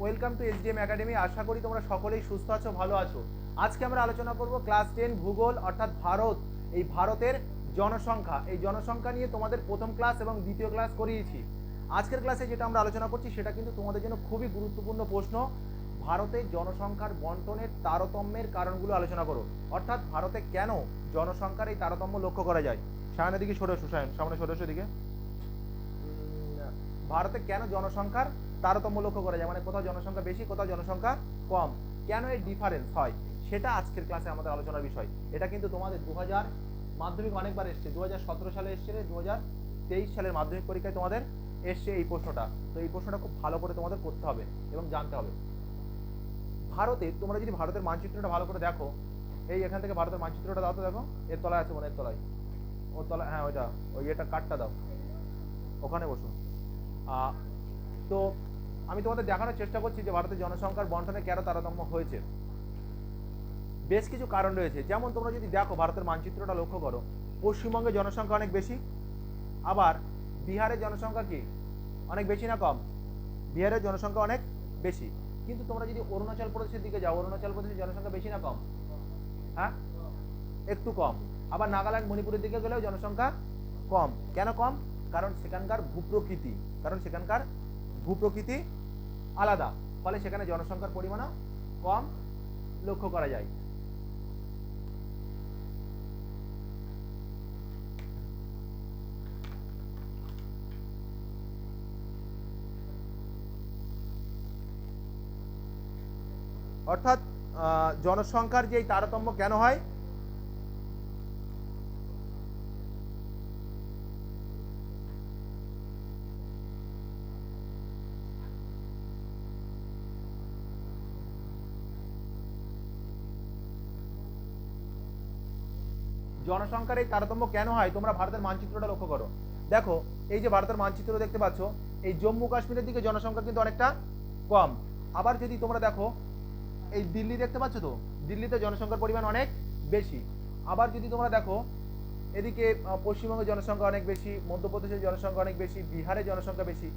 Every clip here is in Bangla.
ওয়েলকাম টু এসডিএম একাডেমি আশা করি তোমরা সকলেই সুস্থ আছো ভালো আছো। আজকে আমরা আলোচনা করব ক্লাস টেন ভূগোল অর্থাৎ ভারত। এই ভারতের জনসংখ্যা। এই জনসংখ্যা নিয়ে তোমাদের প্রথম ক্লাস এবং দ্বিতীয় ক্লাস করিয়েছি। আজকের ক্লাসে যেটা আমরা আলোচনা করছি সেটা কিন্তু তোমাদের জন্য খুবই গুরুত্বপূর্ণ প্রশ্ন। ভারতের জনসংখ্যার বন্টনের তারতম্যের কারণগুলো আলোচনা করো। অর্থাৎ ভারতে কেন জনসংখ্যার এই তারতম্য লক্ষ্য করা যায়? সায়নের দিকে সরে সামনে সরে দিকে ভারতে কেন জনসংখ্যার তারতম্য লক্ষ্য করা যায় মানে কোথাও জনসংখ্যা বেশি, কোথাও জনসংখ্যা কম। কেন এই ডিফারেন্স হয়? সেটা আজকের ক্লাসে আমাদের আলোচনার বিষয়। এটা কিন্তু তোমাদের দু হাজার মাধ্যমিক অনেকবার এসছে। দু সালে এসছে দু হাজার তেইশ সালের মাধ্যমিক পরীক্ষায় তোমাদের এসছে এই প্রশ্নটা। তো এই প্রশ্নটা খুব ভালো করে তোমাদের করতে হবে এবং জানতে হবে। ভারতে, তোমরা যদি ভারতের মানচিত্রটা ভালো করে দেখো, এই এখান থেকে ভারতের মানচিত্রটা দাও তো দেখো। এর তলায় আছে মনে এর তলায়। ওর তলায় হ্যাঁ ওইটা, ওই এটা কাঠটা দাও। ওখানে বসো। তো আমি তোমাদের দেখানোর চেষ্টা করছি যে ভারতের জনসংখ্যার বন্টনে কেন তারতম্য হয়েছে। বেশ কিছু কারণ রয়েছে। যেমন তোমরা যদি দেখো, ভারতের মানচিত্রটা লক্ষ্য করো পশ্চিমবঙ্গে জনসংখ্যা অনেক বেশি, আবার বিহারের জনসংখ্যা কি? অনেক বেশি না কম? বিহারের জনসংখ্যা অনেক বেশি। কিন্তু তোমরা যদি অরুণাচল প্রদেশের দিকে যাও, অরুণাচল প্রদেশের জনসংখ্যা বেশি না কম? হ্যাঁ? একটু কম। আবার নাগাল্যান্ড, মণিপুরের দিকে গেলেও জনসংখ্যা কম। কেন কম? কারণ সেখানকার ভূপ্রকৃতি। কারণ সেখানকার ভূপ্রকৃতি আলাদা। ফলে সেখানে জনসংখ্যার পরিমাণও কম লক্ষ্য করা যায়। অর্থাৎ জনসংখ্যার যে তারতম্য কেন হয়? জনসংখ্যার এই তারতম্য কেন হয়? তোমরা ভারতের মানচিত্রটা লক্ষ্য করো। দেখো, এই যে ভারতের মানচিত্র দেখতে পাচ্ছ, এই জম্মু কাশ্মীরের দিকে জনসংখ্যা কিন্তু অনেকটা কম। আবার যদি তোমরা দেখো, এই দিল্লি দেখতে পাচ্ছ তো? দিল্লিতে জনসংখ্যার পরিমাণ অনেক বেশি। আবার যদি তোমরা দেখো, এদিকে পশ্চিমবঙ্গের জনসংখ্যা অনেক বেশি, মধ্যপ্রদেশের জনসংখ্যা অনেক বেশি, বিহারের জনসংখ্যা বেশি।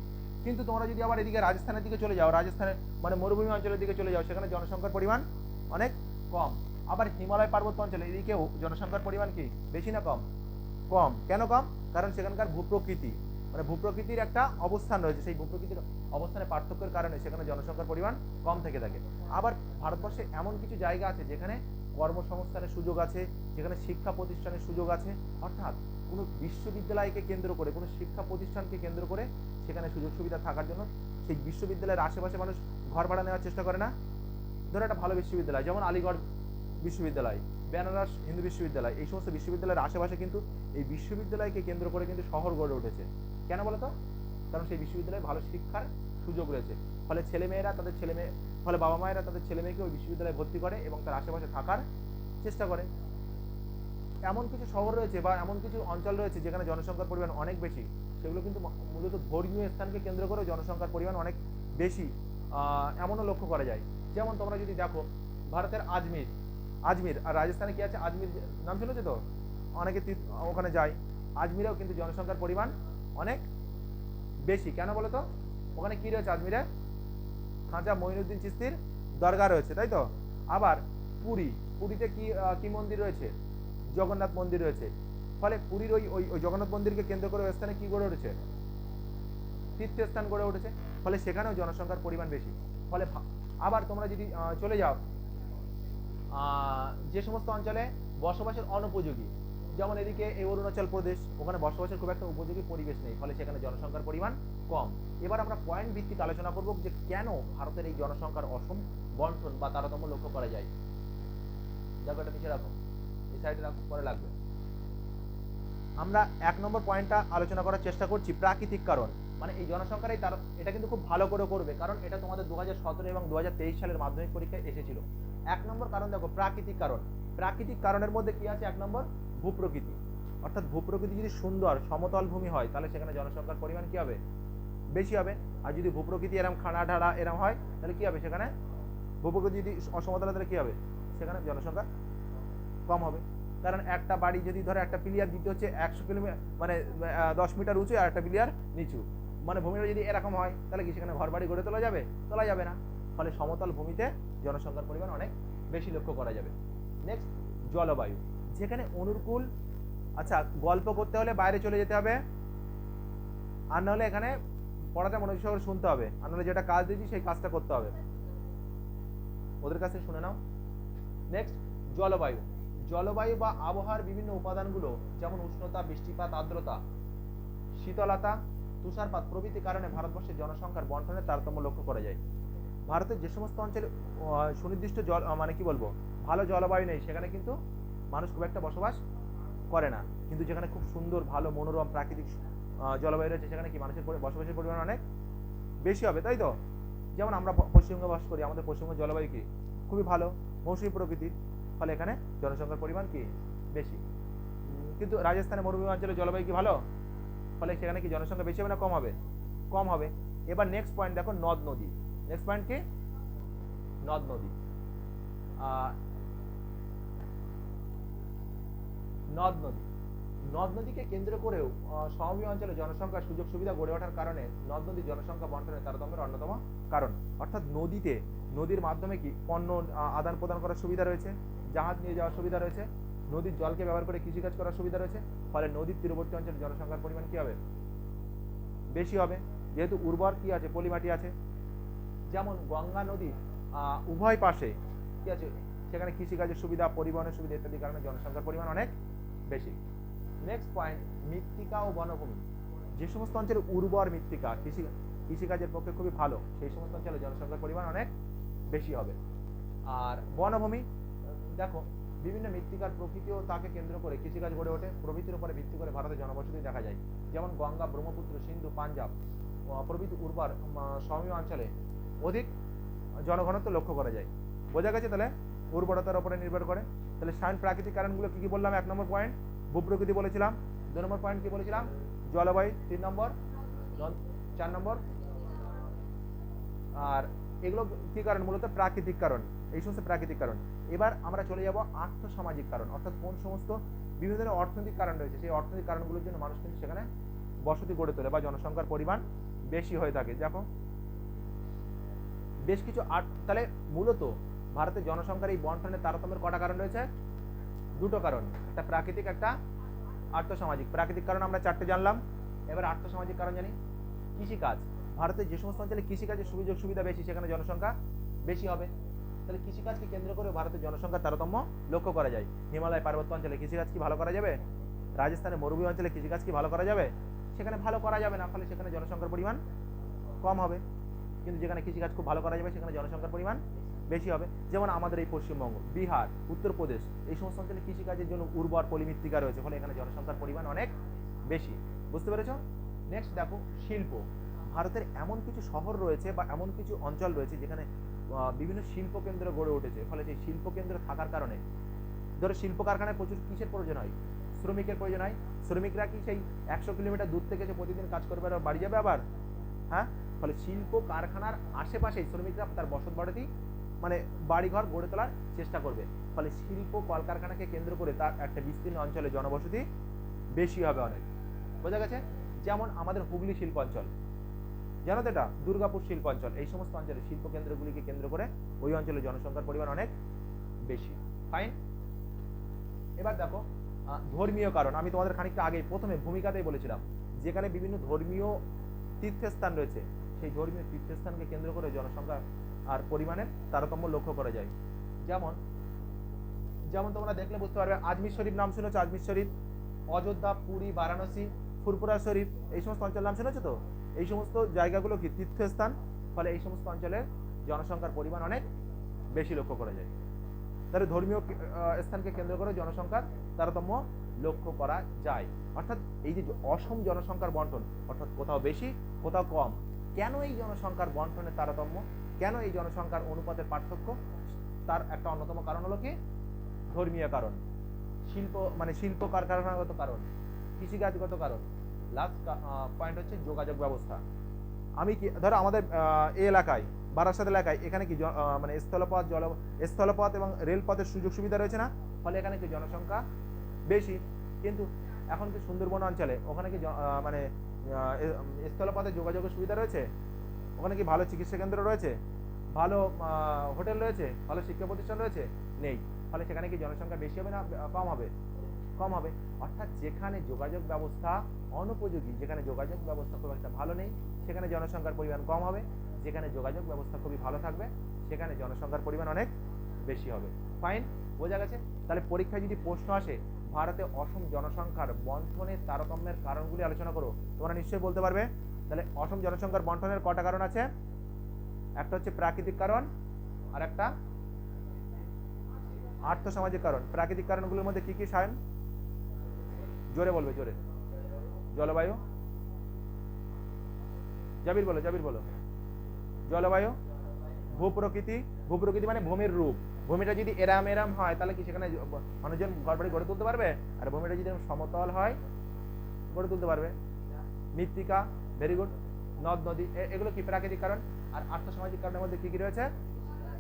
কিন্তু তোমরা যদি আবার এদিকে রাজস্থানের দিকে চলে যাও, রাজস্থানের মানে মরুভূমি অঞ্চলের দিকে চলে যাও, সেখানে জনসংখ্যার পরিমাণ অনেক কম। আবার হিমালয় পার্বত্য অঞ্চলে, এদিকেও জনসংখ্যার পরিমাণ কি? বেশি না কম? কম। কেন কম? কারণ সেখানকার ভূপ্রকৃতি। মানে ভূপ্রকৃতির একটা অবস্থান রয়েছে। সেই ভূপ্রকৃতির অবস্থানের পার্থক্যের কারণে সেখানে জনসংখ্যার পরিমাণ কম থেকে থাকে। আবার ভারতবর্ষে এমন কিছু জায়গা আছে যেখানে কর্মসংস্থানের সুযোগ আছে, যেখানে শিক্ষা প্রতিষ্ঠানের সুযোগ আছে। অর্থাৎ কোনো বিশ্ববিদ্যালয়কে কেন্দ্র করে, কোনো শিক্ষা প্রতিষ্ঠানকে কেন্দ্র করে সেখানে সুযোগ সুবিধা থাকার জন্য সেই বিশ্ববিদ্যালয়ের আশেপাশে মানুষ ঘর ভাড়া নেওয়ার চেষ্টা করে না। ধরো একটা ভালো বিশ্ববিদ্যালয়, যেমন আলিগড় বিশ্ববিদ্যালয়, বেনারস হিন্দু বিশ্ববিদ্যালয়, এই সমস্ত বিশ্ববিদ্যালয়ের আশেপাশে কিন্তু এই বিশ্ববিদ্যালয়কে কেন্দ্র করে কিন্তু শহর গড়ে উঠেছে। কেন বলো তো? কারণ সেই বিশ্ববিদ্যালয়ে ভালো শিক্ষার সুযোগ রয়েছে। ফলে ছেলেমেয়েরা তাদের ছেলে মেয়ে ফলে বাবা মায়েরা তাদের ছেলে মেয়েকে ওই বিশ্ববিদ্যালয়ে ভর্তি করে এবং তার আশেপাশে থাকার চেষ্টা করে। এমন কিছু শহর রয়েছে বা এমন কিছু অঞ্চল রয়েছে যেখানে জনসংখ্যার পরিমাণ অনেক বেশি। সেগুলো কিন্তু মূলত ধর্মীয় স্থানকে কেন্দ্র করে জনসংখ্যার পরিমাণ অনেক বেশি এমনও লক্ষ্য করা যায়। যেমন তোমরা যদি দেখো, ভারতের আজমির আজমির, আর রাজস্থানে কি আছে? আজমির নাম শুনেছো তো? অনেকে ওখানে যায়। আজমিরেও কিন্তু জনসংখ্যার পরিমাণ অনেক বেশি। কেন বলো তো? ওখানে কী রয়েছে আজমিরে? খাঁচা মঈনুদ্দিন চিস্তির দরগা রয়েছে, তাই তো? আবার পুরী। পুরীতে কি কি মন্দির রয়েছে? জগন্নাথ মন্দির রয়েছে। ফলে পুরীর ওই ওই ওই জগন্নাথ মন্দিরকে কেন্দ্র করে ওই স্থানে কী গড়ে উঠেছে? তীর্থস্থান গড়ে উঠেছে। ফলে সেখানেও জনসংখ্যার পরিমাণ বেশি। ফলে আবার তোমরা যদি চলে যাও যে সমস্ত অঞ্চলে বসবাসের অনুপযোগী, যেমন এদিকে এই অরুণাচল প্রদেশ, ওখানে বসবাসের খুব একটা উপযোগী পরিবেশ নেই, ফলে সেখানে জনসংখ্যার পরিমাণ কম। এবার আমরা পয়েন্ট ভিত্তিক আলোচনা করব যে কেন ভারতের এই জনসংখ্যার অসম বন্টন বা তারতম্য লক্ষ্য করা যায়। এটা নিচে রাখো, এই সাইডে রাখো, পরে লাগবে। আমরা এক নম্বর পয়েন্টটা আলোচনা করার চেষ্টা করছি প্রাকৃতিক কারণ। মানে এই জনসংখ্যার এই তার, এটা কিন্তু খুব ভালো করে করবে, কারণ এটা তোমাদের দু হাজার সতেরো এবং দু হাজার তেইশ সালের মাধ্যমিক পরীক্ষায় এসেছিল। এক নম্বর কারণ দেখো, প্রাকৃতিক কারণ। প্রাকৃতিক কারণের মধ্যে কি আছে? এক নম্বর ভূপ্রকৃতি। অর্থাৎ ভূপ্রকৃতি যদি সুন্দর, সমতল ভূমি হয়, তাহলে সেখানে জনসংখ্যার পরিমাণ কি হবে? বেশি হবে। আর যদি ভূপ্রকৃতি এরম খাড়া ঢাড়া এরম হয়, তাহলে কি হবে সেখানে? ভূপ্রকৃতি যদি অসমতল তাহলে কি হবে? সেখানে জনসংখ্যা কম হবে। কারণ একটা বাড়ি যদি ধরো, একটা পিলিয়ার দিতে হচ্ছে একশো কিলোমিটার মানে দশ মিটার উঁচু আর একটা পিলিয়ার নিচু। মানে ভূমিটা যদি এরকম হয়, তাহলে কি সেখানে ঘর বাড়ি গড়ে তোলা যাবে? তোলা যাবে না। ফলে সমতল ভূমিতে জনসংখ্যার পরিমাণ অনেক বেশি লক্ষ্য করা যাবে। নেক্সট জলবায়ু। যেখানে অনুকূল আচ্ছা গল্প করতে হলে বাইরে চলে যেতে হবে। আর নাহলে এখানে পড়াটা মনোযোগ সহকারে শুনতে হবে। আর নাহলে যেটা কাজ দিয়েছি, সেই কাজটা করতে হবে। ওদের কাছে শুনে নাও। নেক্সট জলবায়ু। জলবায়ু বা আবহাওয়ার বিভিন্ন উপাদানগুলো, যেমন উষ্ণতা, বৃষ্টিপাত, আর্দ্রতা, শীতলতা তুষারপাত প্রভৃতি কারণে ভারতবর্ষের জনসংখ্যার বন্টনের তারতম্য লক্ষ্য করা যায়। ভারতের যে সমস্ত অঞ্চলে সুনির্দিষ্ট জল মানে কি বলব, ভালো জলবায়ু নেই, সেখানে কিন্তু মানুষ খুব একটা বসবাস করে না। কিন্তু যেখানে খুব সুন্দর, ভালো, মনোরম, প্রাকৃতিক জলবায়ু রয়েছে, সেখানে কি মানুষের বসবাসের পরিমাণ অনেক বেশি হবে, তাই তো? যেমন আমরা পশ্চিমবঙ্গে বাস করি, আমাদের পশ্চিমবঙ্গের জলবায়ু কি? খুবই ভালো, মৌসুমী প্রকৃতির, ফলে এখানে জনসংখ্যার পরিমাণ কি? বেশি। কিন্তু রাজস্থানের মরুভূমি অঞ্চলে জলবায়ু কি ভালো? ফলে সেখানে কি জনসংখ্যা বেশি হবে না কম হবে? কম হবে। এবার নেক্সট পয়েন্ট দেখো, নদ নদী। নেক্সট পয়েন্ট কি? নদ নদী। নদ নদী। নদ নদীকে কেন্দ্র করেও সমভূমি অঞ্চলে জনসংখ্যার সুযোগ সুবিধা গড়ে ওঠার কারণে নদ নদীর জনসংখ্যা বন্টনের তারতম্যের অন্যতম কারণ। অর্থাৎ নদীতে, নদীর মাধ্যমে কি পণ্য আদান প্রদান করার সুবিধা রয়েছে, জাহাজ নিয়ে যাওয়ার সুবিধা রয়েছে নদীর জলকে ব্যবহার করে কৃষিকাজ করার সুবিধা রয়েছে, ফলে নদীর তীরবর্তী অঞ্চলে জনসংখ্যার পরিমাণ কি হবে? বেশি হবে। যেহেতু উর্বর কি আছে? পলিমাটি আছে। যেমন গঙ্গা নদী উভয় পাশে কি আছে? সেখানে কৃষিকাজের সুবিধা, পরিবহনের সুবিধা ইত্যাদি কারণে জনসংখ্যার পরিমাণ অনেক বেশি। নেক্সট পয়েন্ট মৃত্তিকা ও বনভূমি। যে সমস্ত অঞ্চলে উর্বর মৃত্তিকা, কৃষি, কৃষিকাজের পক্ষে খুবই ভালো, সেই সমস্ত অঞ্চলে জনসংখ্যার পরিমাণ অনেক বেশি হবে। আর বনভূমি, দেখো বিভিন্ন মৃত্তিকার প্রকৃতিও তাকে কেন্দ্র করে কৃষিকাজ গড়ে ওঠে। প্রভৃতির উপরে ভিত্তি করে ভারতের জনবসতি দেখা যায়। যেমন গঙ্গা, ব্রহ্মপুত্র, সিন্ধু, পাঞ্জাব প্রভৃতি উর্বর সমীয় অঞ্চলে অধিক জনঘনত্ব লক্ষ্য করা যায়। বোঝা গেছে তাহলে? উর্বরতার উপরে নির্ভর করে। তাহলে সাইন প্রাকৃতিক কারণগুলো কি কি বললাম? এক নম্বর পয়েন্ট ভূপ্রকৃতি বলেছিলাম। দু নম্বর পয়েন্ট কি বলেছিলাম? জলবায়ু, তিন নম্বর চার নম্বর। আর এগুলো কি কারণ? মূলত প্রাকৃতিক কারণ। এই সমস্ত প্রাকৃতিক কারণ। এবার আমরা চলে যাব আর্থসামাজিক কারণ, অর্থাৎ কোন সমস্ত বিভিন্ন ধরনের অর্থনৈতিক কারণ রয়েছে, সেই অর্থনৈতিক কারণগুলোর জন্য মানুষ কিন্তু সেখানে বসতি গড়ে তোলে বা জনসংখ্যার পরিমাণ বেশি হয়ে থাকে। দেখো, বেশ কিছু তাহলে মূলত ভারতের জনসংখ্যার এই বন্টনের তারতম্যের কটা কারণ রয়েছে? দুটো কারণ, একটা প্রাকৃতিক, একটা আর্থসামাজিক। প্রাকৃতিক কারণ আমরা চারটে জানলাম, এবার আর্থসামাজিক কারণ জানি। কৃষিকাজ ভারতের যে সমস্ত অঞ্চলে কৃষিকাজের সুযোগ সুবিধা বেশি, সেখানে জনসংখ্যা বেশি হবে। তাহলে কৃষিকাজকে কেন্দ্র করে ভারতের জনসংখ্যার তারতম্য লক্ষ্য করা যায়। হিমালয় পার্বত্য অঞ্চলে কৃষিকাজ কি ভালো করা যাবে? রাজস্থানের মরুভূমি অঞ্চলে কৃষিকাজ কি ভালো করা যাবে? সেখানে ভালো করা যাবে না, ফলে সেখানে জনসংখ্যার পরিমাণ কম হবে। কিন্তু যেখানে কৃষিকাজ খুব ভালো করা যাবে, সেখানে জনসংখ্যার পরিমাণ বেশি হবে। যেমন আমাদের এই পশ্চিমবঙ্গ, বিহার, উত্তরপ্রদেশ, এই সমস্ত অঞ্চলে কৃষিকাজের জন্য উর্বর পলিমৃত্তিকা রয়েছে, ফলে এখানে জনসংখ্যার পরিমাণ অনেক বেশি। বুঝতে পেরেছ? নেক্সট দেখো, শিল্প। ভারতের এমন কিছু শহর রয়েছে বা এমন কিছু অঞ্চল রয়েছে যেখানে বিভিন্ন শিল্প কেন্দ্র গড়ে উঠেছে। ফলে সেই শিল্প কেন্দ্র থাকার কারণে ধরো শিল্প কারখানায় প্রচুর কিসের প্রয়োজন হয়? শ্রমিকের প্রয়োজন হয়। শ্রমিকরা কি সেই একশো কিলোমিটার দূর থেকে এসে প্রতিদিন কাজ করবে আর বাড়ি যাবে আবার? হ্যাঁ? ফলে শিল্প কারখানার আশেপাশেই শ্রমিকরা তার বসত বাড়িতেই মানে বাড়িঘর গড়ে তোলার চেষ্টা করবে। ফলে শিল্প কলকারখানাকে কেন্দ্র করে তার একটা বিস্তীর্ণ অঞ্চলে জনবসতি বেশি হবে অনেক। বোঝা গেছে? যেমন আমাদের হুগলি শিল্প অঞ্চল। জানো তো এটা? দুর্গাপুর শিল্প অঞ্চল। এই সমস্ত অঞ্চলে শিল্প কেন্দ্রগুলিকে কেন্দ্র করে ওই অঞ্চলে জনসংখ্যার পরিমাণ অনেক বেশি। ফাইন এবার দেখো ধর্মীয় কারণ। আমি তোমাদের খানিকটা আগে প্রথমে ভূমিকাতেই বলেছিলাম, যেখানে বিভিন্ন ধর্মীয় তীর্থস্থান রয়েছে, সেই ধর্মীয় তীর্থস্থানকে কেন্দ্র করে জনসংখ্যা আর পরিমাণের তারতম্য লক্ষ্য করা যায়। যেমন যেমন তোমরা দেখলে বুঝতে পারবে, আজমির শরীফ নাম শুনেছো? আজমির শরীফ, অযোধ্যা, পুরী, বারাণসী ফুরপুরা শরীফ, এই সমস্ত অঞ্চল নাম শুনেছো তো? এই সমস্ত জায়গাগুলো কি তীর্থস্থান? ফলে এই সমস্ত অঞ্চলের জনসংখ্যার পরিমাণ অনেক বেশি লক্ষ্য করা যায়। তাহলে ধর্মীয় স্থানকে কেন্দ্র করে জনসংখ্যার তারতম্য লক্ষ্য করা যায়। অর্থাৎ এই যে অসম জনসংখ্যার বন্টন, অর্থাৎ কোথাও বেশি, কোথাও কম, কেন এই জনসংখ্যার বন্টনের তারতম্য? কেন এই জনসংখ্যার অনুপাতের পার্থক্য? তার একটা অন্যতম কারণ হলো কি? ধর্মীয় কারণ। শিল্প মানে শিল্প কারখানাগত কারণ, কৃষিকাজগত কারণ। লাস্ট পয়েন্ট হচ্ছে যোগাযোগ ব্যবস্থা। আমি কি, ধরো আমাদের এই এলাকায়, বারাসাত এলাকায়, এখানে কি মানে স্থলপথ, জল, স্থলপথ এবং রেলপথের সুযোগ সুবিধা রয়েছে না? ফলে এখানে কি জনসংখ্যা বেশি? কিন্তু এখন কি সুন্দরবন অঞ্চলে, ওখানে কি মানে স্থলপথে যোগাযোগের সুবিধা রয়েছে? ওখানে কি ভালো চিকিৎসা কেন্দ্র রয়েছে? ভালো হোটেল রয়েছে? ভালো শিক্ষা প্রতিষ্ঠান রয়েছে? নেই। ফলে সেখানে কি জনসংখ্যা বেশি হবে না, কম হবে? কম হবে। অর্থাৎ যেখানে যোগাযোগ ব্যবস্থা অনুপযোগী, যেখানে যোগাযোগ ব্যবস্থা খুব একটা ভালো নেই, সেখানে জনসংখ্যার পরিমাণ কম হবে। যেখানে যোগাযোগ ব্যবস্থা খুবই ভালো থাকবে, সেখানে জনসংখ্যার পরিমাণ অনেক বেশি হবে। ফাইন বোঝা গেছে? তাহলে পরীক্ষায় যদি প্রশ্ন আসে, ভারতে অসম জনসংখ্যার বন্টনের তারতম্যের কারণগুলি আলোচনা করো। তোমরা নিশ্চয়ই বলতে পারবে? তাহলে অসম জনসংখ্যার বন্টনের কটা কারণ আছে? একটা হচ্ছে প্রাকৃতিক কারণ আর একটা আর্থসামাজিক কারণ। প্রাকৃতিক কারণগুলোর মধ্যে কি কি সায়ন? জোরে বলবে, জোরে। জলবায়ু? জাবির বলো জাবির বলো। জলবায়ু? ভূপ্রকৃতি? ভূপ্রকৃতি মানে ভূমির রূপ। ভূমিটা যদি এরাম এরাম হয়, তাহলে কি সেখানে মানুষজন ঘরবাড়ি গড়ে তুলতে পারবে? আর ভূমিটা যদি সমতল হয়, গড়ে তুলতে পারবে। মৃত্তিকা ভেরি গুড নদ, নদী এগুলো কি প্রাকৃতিক কারণ? আর আর্থসামাজিক কারণের মধ্যে কি কি রয়েছে?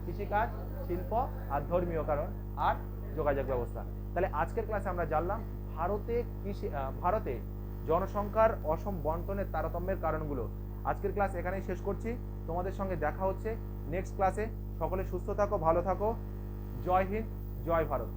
কৃষিকাজ, শিল্প আর ধর্মীয় কারণ আর যোগাযোগ ব্যবস্থা। তাহলে আজকের ক্লাসে আমরা জানলাম ভারতে কৃষি ভারতে জনসংখ্যার অসম বন্টনের তারতম্যের কারণগুলো। আজকের ক্লাস এখানেই শেষ করছি। তোমাদের সঙ্গে দেখা হচ্ছে নেক্সট ক্লাসে। সকলে সুস্থ থাকো, ভালো থাকো। জয় হিন্দ, জয় ভারত।